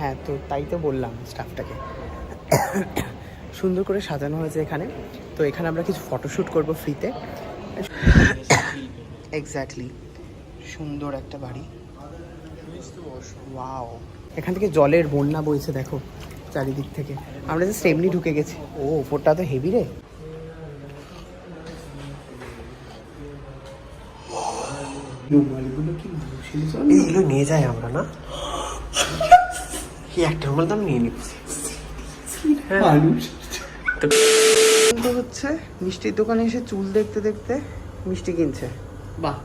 হ্যাঁ তো তাই তো বললাম স্টাফটাকে সুন্দর করে সাজানো হয়েছে এখানে। তো এখানে আমরা কিছু ফটোশ্যুট করব ফ্রিতে এক্স্যাক্টলি সুন্দর একটা বাড়ি। ওয়াও এখান থেকে জলের বন্যা বইছে, দেখো, চারিদিক থেকে। আমরা জাস্ট এমনি ঢুকে গেছি। ও ওপরটা তো হেভি রে। নিয়ে যাই আমরা, না? এই একটা রুমাল তো আমি নিয়ে মানুষ। হচ্ছে মিষ্টির দোকানে এসে চুল দেখতে দেখতে মিষ্টি কিনছে। বাহ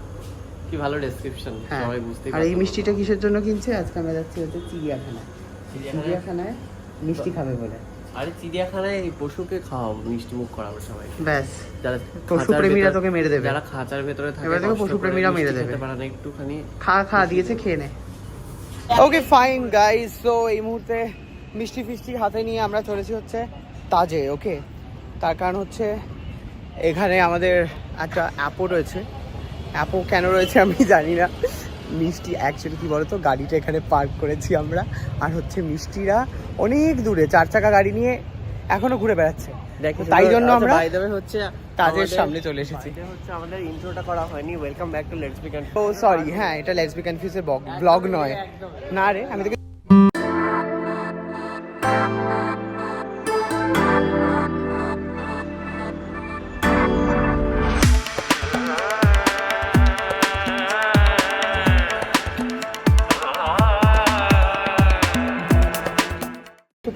কি ভালো ডেসক্রিপশন হ্যাঁ। সবাই বুঝতে আর এই মিষ্টিটা কিসের জন্য কিনছে? আজকে আমরা যাচ্ছি হচ্ছে চিড়িয়াখানায়। চিড়িয়াখানায়? মিষ্টি খাবে বলে। আরে চিড়িয়াখানায় এই পশুকে খাওয়াও মিষ্টি মুখ করাবো সবাই। ব্যাস। যারা পশু প্রেমীরা তোকে মেরে দেবে। যারা খাঁচার ভেতরে থাকে এবার পশু প্রেমীরা মেরে দেবে। না একটুখানি খা খা দিয়েছে খেয়ে নে। ওকে ফাইন গাইস তো এই মুহূর্তে মিষ্টি ফিষ্টি হাতে নিয়ে আমরা চলেছি হচ্ছে তাজে ওকে তার কারণ হচ্ছে এখানে আমাদের একটা অ্যাপও রয়েছে। অ্যাপও কেন রয়েছে আমি জানি না। মিষ্টি অ্যাকচুয়ালি কি বলতো, গাড়িটা এখানে পার্ক করেছি আমরা। আর হচ্ছে মিষ্টিরা অনেক দূরে, চার চাকা গাড়ি নিয়ে এখনও ঘুরে বেড়াচ্ছে। তাই জন্য আমরা হচ্ছে তাজের সামনে চলে এসেছি। হচ্ছে আমাদের ইন্ট্রোটা করা হয়নি welcome back to let's begin O sorry হ্যাঁ এটা লেটস বি কনফিউজ ব্লগ নয়। না রে আমি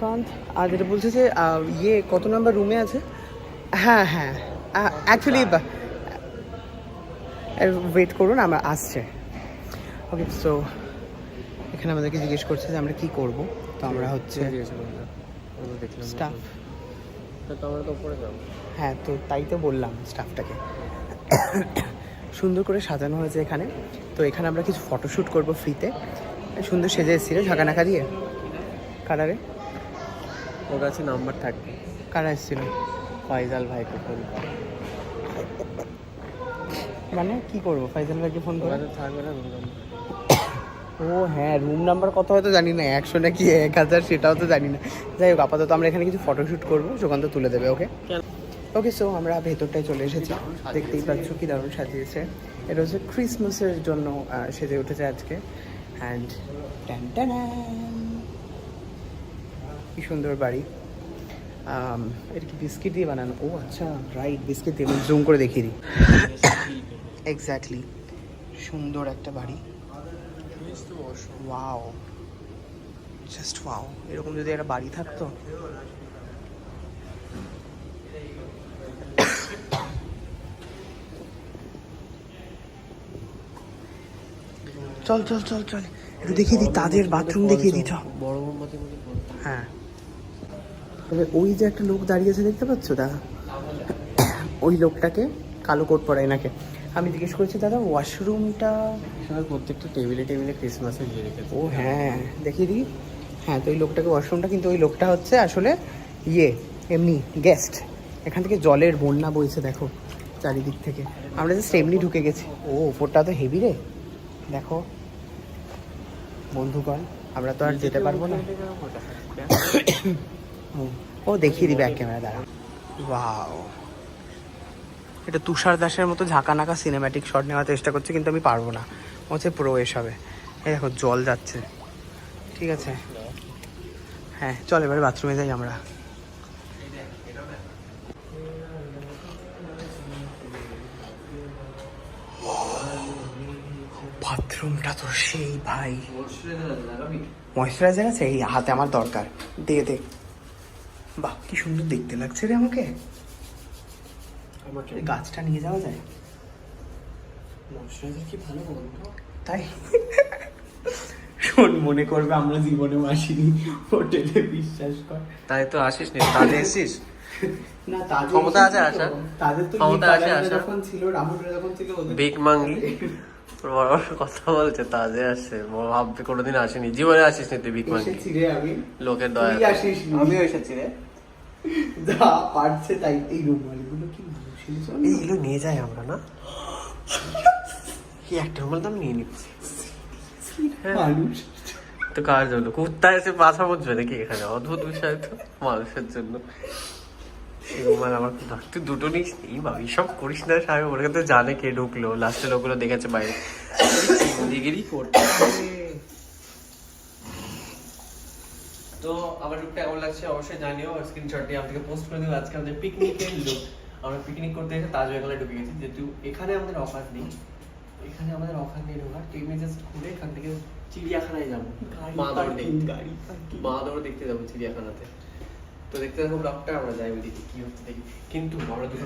তোকে আর যেটা বলছে যে ইয়ে কত নাম্বার রুমে আছে? হ্যাঁ হ্যাঁ। অ্যাকচুয়ালি ওয়েট করুন আমরা আসছে। ওকে সো এখানে আমাদেরকে জিজ্ঞেস করছে যে আমরা কি করব। তো আমরা হচ্ছে স্টাফ তো আমরা তো উপরে যাব। হ্যাঁ তো তাই তো বললাম স্টাফটাকে সুন্দর করে সাজানো হয়েছে এখানে। তো এখানে আমরা কিছু ফটোশ্যুট করব ফ্রিতে সুন্দর সেজে এসেছিল ঝাঁকানাকা দিয়ে। কারারে ওর কাছে নাম্বার থাকবে। কারা এসেছিল ফাইজাল ভাইকে ফোন কর। মানে কি করব? ফাইজাল ভাইকে ফোন করে। থাকবে না number? ও হ্যাঁ রুম নাম্বার কত হয়তো জানি না। একশো নাকি এক হাজার সেটাও তো জানি না। যাই হোক আপাতত আমরা এখানে কিছু ফটোশ্যুট করব সুকান্ত তুলে দেবে ওকে ওকে সো আমরা ভেতরটায় চলে এসেছি। দেখতেই পাচ্ছ কি দারুণ সাজিয়েছে। এটা হচ্ছে ক্রিসমাসের জন্য সেজে উঠেছে আজকে। অ্যান্ড কি সুন্দর বাড়ি। এটা কি বিস্কিট দিয়ে বানানো? ও আচ্ছা রাইট বিস্কিট দিয়ে জুম করে দেখিয়ে দিই। এক্স্যাক্টলি সুন্দর একটা বাড়ি। ওয়াও জাস্ট ওয়াও এরকম যদি একটা বাড়ি থাকতো। চল চল চল চল একটু দেখিয়ে দিই তাদের বাথরুম দেখিয়ে দিই চল। বড়। হ্যাঁ। তবে ওই যে একটা লোক দাঁড়িয়ে আছে দেখতে পাচ্ছ দাদা? ওই লোকটাকে কালো কোট পরে এনাকে আমি জিজ্ঞেস করেছি দাদা ওয়াশরুমটা প্রত্যেকটা টেবিলে টেবিলে ক্রিসমাসের দিয়ে রেখেছে। ও হ্যাঁ দেখিয়ে দিই। হ্যাঁ তো ওই লোকটাকে ওয়াশরুমটা কিন্তু ওই লোকটা হচ্ছে আসলে ইয়ে এমনি গেস্ট এখান থেকে জলের বন্যা বইছে দেখো চারিদিক থেকে। আমরা জাস্ট এমনি ঢুকে গেছি। ও ওপরটা তো হেভি রে। দেখো বন্ধুগণ আমরা তো আর যেতে পারব না। ও, দেখিয়ে দিবে এক ক্যামেরা দ্বারা ওয়াও এটা তুষার দাসের মতো ঝাঁকানাকা সিনেম্যাটিক শট নেওয়ার চেষ্টা করছে কিন্তু আমি পারব না। হচ্ছে প্রো এসবে এই দেখো জল যাচ্ছে। ঠিক আছে? হ্যাঁ চল এবার বাথরুমে যাই আমরা। বাথরুমটা তো সেই ভাই। ময়শ্চারাইজার আছে? এই হাতে আমার দরকার। দে দে। বাহ কি সুন্দর দেখতে লাগছে রে আমাকে। আমাকে? গাছটা নিয়ে যাওয়া যায়? ময়শ্চারাইজার কি ভালো বন্ধু তাই? শোন মনে করবে আমরা জীবনেও আসিনি হোটেলে বিশ্বাস কর। তাই তো আসিস নি তাহলে এসিস না তাদের ক্ষমতা আছে আসার? তাদের তো ক্ষমতা আছে কালারে আসার? যখন ছিল রামুরা যখন ছিল ওদের বিগ মাঙ্গি বড় বড় কথা বলছে তাজে আসে ব- ভাববে কোনোদিন আসেনি। জীবনে আসিস নি তুই বিগ মাঙ্গি রে আমি। লোকের দয়া আসিস। আমিও এসেছি রে। যা পারছে তাই এই রুমালগুলো কি এইগুলো নিয়ে যাই আমরা না? এই একটা রুমাল তো আমি নিয়ে নিচ্ছি মানুষ। তো কার জন্য? কুত্তা এসে মাথা বুঝবে নাকি এখানে? অদ্ভুত বিষয় তো মানুষের জন্য। মানে আমার তুই দুটো নিস? এই ভাবি সব করিস না সাহেব ওর তো জানে কে ঢুকলো। লাস্টে লোকগুলো দেখেছে বাইরে। দিগিরি করতে তো আমার লুকটা কেমন লাগছে অবশ্যই জানিও স্ক্রিনশট দিয়ে আমাদেরকে পোস্ট করে দিও। আজকে আমাদের পিকনিকের লুক আমরা পিকনিক করতে এসে তাজমহলে ঢুকে গেছি যেহেতু এখানে আমাদের অফার নেই। এখানে আমাদের অফার নেই ঢোকার। ট্রেনে জাস্ট ঘুরে এখান থেকে চিড়িয়াখানায় যাব। মা দৌড় দেখতে। গাড়ি মা দৌড় দেখতে যাব চিড়িয়াখানাতে। তো দেখতে থাকো ব্লগটা আমরা যাই ওই দেখি কি হচ্ছে দেখি। কিন্তু বড় দুটো